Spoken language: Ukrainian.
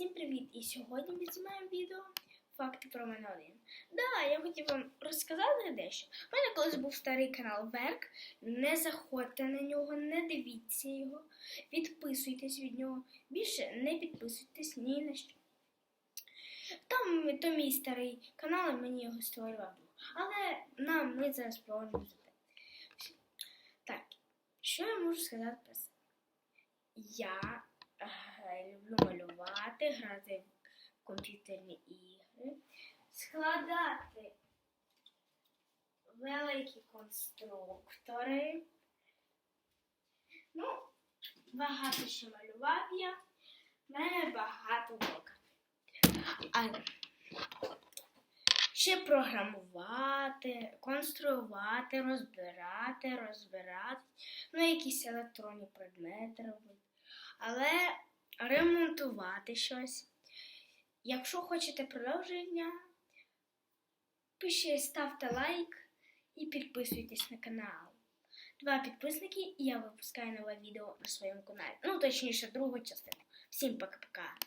Всім привіт! І сьогодні ми знімаємо відео Факти про мене один. Да, я хотів вам розказати дещо. У мене колись був старий канал Верк. Не заходьте на нього, не дивіться його, відписуйтесь від нього. Більше не підписуйтесь ні на що. Там то мій старий канал, і мені його створював. Але нам ми зараз поговоримо за те. Так, що я можу сказати про себе? Я е, люблю малювати, грати в комп'ютерні ігри, складати великі конструктори. Ну, багато що малював я. В мене багато доказів. А ще програмувати, конструювати, розбирати, розбирати, ну, якісь електронні предмети робити. Але ремонтувати щось. Якщо хочете продовження, пишіть, ставте лайк і підписуйтесь на канал. Два підписники, і я випускаю нове відео на своєму каналі. Ну, точніше, другу частину. Всім пока-пока.